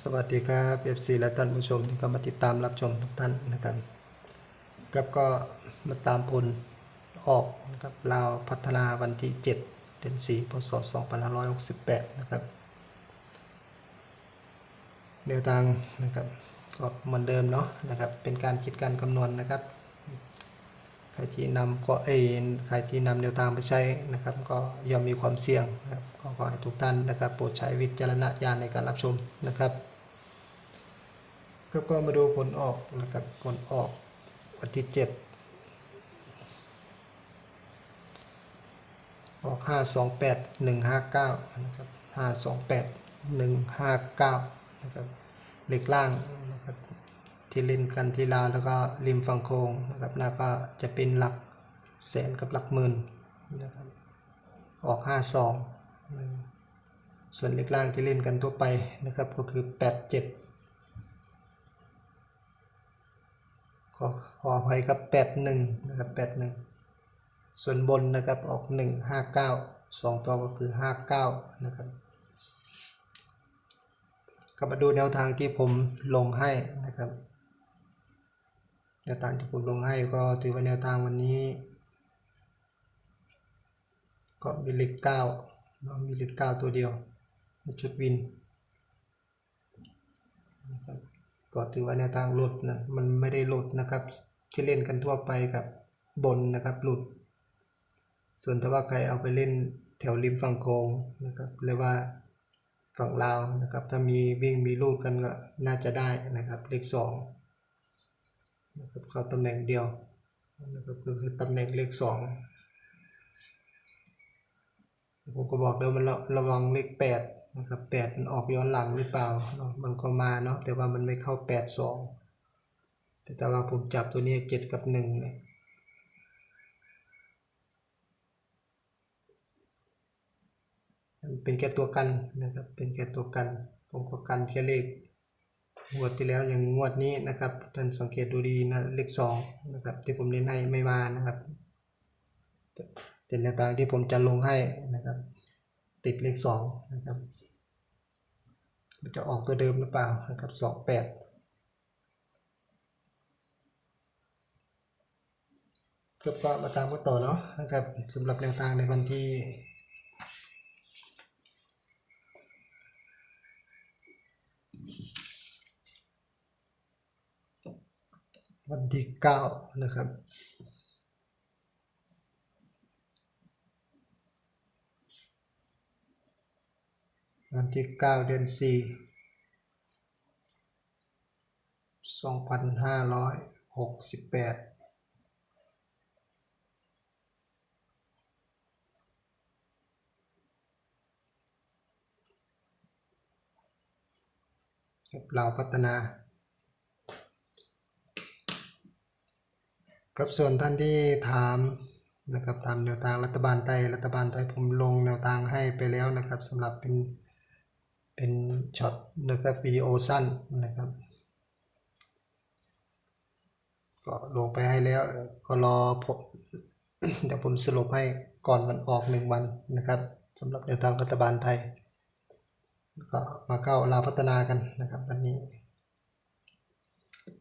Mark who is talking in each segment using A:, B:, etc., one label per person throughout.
A: สวัสดีครับเอฟซีและท่านผู้ชมที่เข้ามาติดตามรับชมทุกท่านนะครับกับก็มาตามผลออกนะครับลาวพัฒนาวันที่7เดือน4พศ2568นะครับแนวทางนะครับก็เหมือนเดิมเนาะนะครับเป็นการคิดการคำนวณนะครับ ใครที่นำก็เอใครที่นำแนวทางไปใช้นะครับ ก็ย่อมมีความเสี่ยงนะครับก็ขอให้ทุกท่านนะครับโปรดใช้วิจารณญาณในการรับชมนะครับก็ก็มาดูผลออกนะครับผลออกวันที่7ออก 528 159 นะครับ 528 159 นะครับเลขล่างนะครับ ที่เล่นกันทีลาแล้วก็ริมฝั่งโคงนะครับแล้วก็จะเป็นหลักแสนกับหลักหมื่นนะครับออก52นะครับส่วนเลขล่างที่เล่นกันทั่วไปนะครับก็คือ 87 ขอขออภัยครับ 81 นะครับ 81 ส่วนบนนะครับออก 159 2 ตัวก็คือ 59 นะครับก็มาดูแนวทางที่ผมลงให้นะครับ แนวทางที่ผมลงให้ก็ถือว่าแนวทางวันนี้ ก็มีเลขเก้าเนามีเลขเก้าตัวเดียวในชุดวิน ก็ถือว่าแนวทางหลุดนะมันไม่ได้หลุดนะครับที่เล่นกันทั่วไปกับบนนะครับหลุด ส่วนถ้าว่าใครเอาไปเล่นแถวริมฝั่งโค้งนะครับเรียกว่าฝั่งลาวนะครับ ถ้ามีวิ่งมีลูกกันก็น่าจะได้นะครับเลขสอง นะครับเข้าตำแหน่งเดียวนะครับก็คือตำแหน่งเลขสองผมก็บอกเดี๋ยวมันระระวังเลขแปดนะครับแปดมันออกย้อนหลังหรือเปล่าเนาะมันก็มาเนาะแต่ว่ามันไม่เข้าแปดสองแต่แต่ว่าผมจับตัวนี้เจ็ดกับหนึ่งเนี่ยเป็นแค่ตัวกันนะครับเป็นแค่ตัวกัน ผมก็กันแค่เลข งวดที่แล้วอย่างงวดนี้นะครับท่านสังเกตดูดีนะเลขสองนะครับที่ผมเล่นให้ไม่มานะครับเป็นแนวทางที่ผมจะลงให้นะครับ ติดเลขสองนะครับจะออกตัวเดิมหรือเปล่านะครับสองแปดก็มาตามกันต่อเนาะนะครับสำหรับแนวทางในวันที่ วันที่เก้านะครับ วันที่เก้าเดือนสี่สองพันห้าร้อยหกสิบแปดกับเราพัฒนา ครับส่วนท่านที่ถามนะครับตามแนวทางรัฐบาลไทยรัฐบาลไทยผมลงแนวทางให้ไปแล้วนะครับสำหรับเป็นเป็นช็อตนะครับวีโอสั้นนะครับ ก็ลงไปให้แล้ว ก็รอผมเดี๋ยวผมสรุปให้ก่อนวันออกหนึ่งวันนะครับสำหรับแนวทางรัฐบาลไทย ก็มาเข้าลาพัฒนากันนะครับวันนี้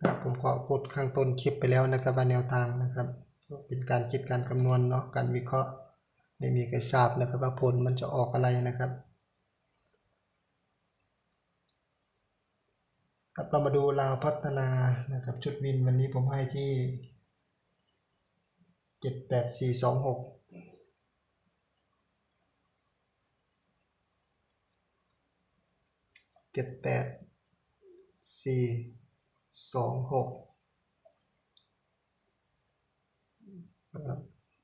A: ครับผมก็พูดข้างต้นคลิปไปแล้วนะครับว่าแนวทางนะครับ เป็นการคิดการคำนวณเนาะการวิเคราะห์ ไม่มีใครทราบนะครับว่าผลมันจะออกอะไรนะครับครับเรามาดูลาวพัฒนานะครับชุดวินวันนี้ผมให้ที่เจ็ดแปดสี่สองหกเจ็ดแปดสี่ สองหก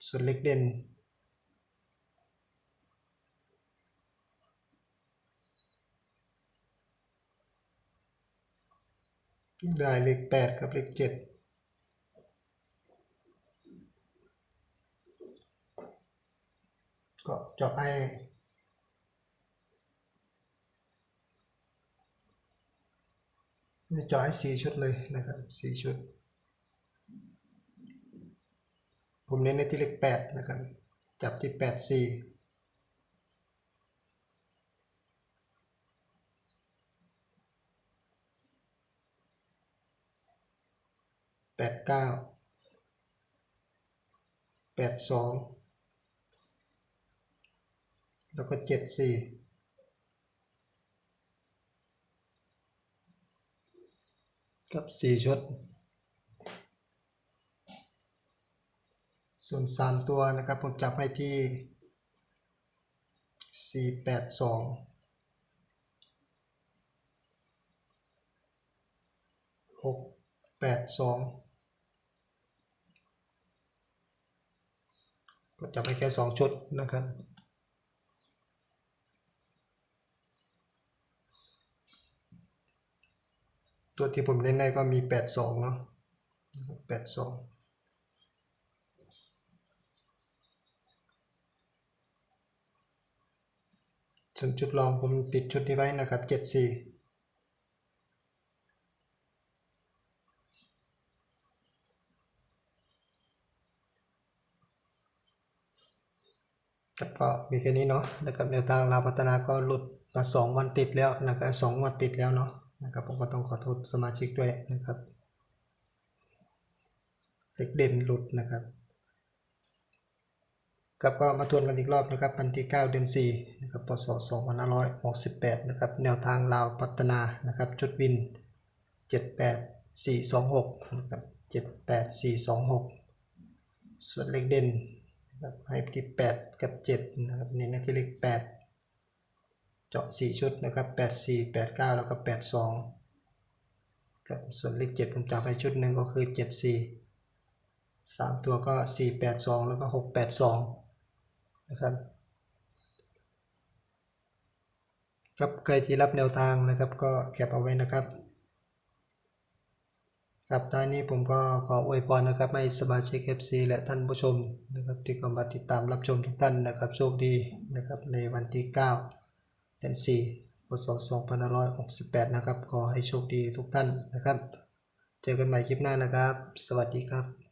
A: ส่วนเล็กเด่นได้เลขแปดกับเลขเจ็ดก็จะให้ มีจอยสี่ชุดเลยนะครับสี่ชุด ผมเน้นในที่เลขแปดนะครับ จับที่แปดสี่แปดเก้าแปดสองแล้วก็เจ็ดสี่ กับสี่ชุด ส่วนสามตัวนะครับผมจับให้ที่สี่แปดสองหกแปดสองก็จับให้แค่สองชุดนะครับ ตัวที่ผมเล่นได้ก็มีแปดสองเนาะแปดสองส่วนจุดรองผมปิดชุดนี้ไว้นะครับเจ็ดสี่ก็มีแค่นี้เนาะนะครับแนวทางเราพัฒนาก็หลุดมาสองวันติดแล้วนะครับสองวันติดแล้วเนาะ นะครับผมก็ต้องขอโทษสมาชิกด้วยนะครับเล็กเด่นหลุดนะครับครับก็มาทวนกันอีกรอบนะครับวันที่ 9 เดือน4นะครับพศ2568นะครับแนวทางลาวพัฒนานะครับจุดวิน 78426นะครับ78426 ส่วนเลขเด่นนะครับให้ที่ 8 กับ 7 นะครับเน้นที่เลข 8 จาะ 4 ชุดนะครับ 84 89 แล้วก็ 82กับส่วนเลข7ผมจับให้ชุดหนึ่งก็คือ 74 3 ตัวก็ 482 แล้วก็ 682 นะครับครับใครที่รับแนวทางนะครับก็แคปเอาไว้นะครับครับท้ายนี้ผมก็ขออวยพรนะครับให้สมาชิก FC และท่านผู้ชมนะครับที่เข้ามาติดตามรับชมทุกท่านนะครับโชคดีนะครับในวันที่ 9 เดือน4พศ2568 นะครับ ขอให้โชคดีทุกท่านนะครับ เจอกันใหม่คลิปหน้านะครับ สวัสดีครับ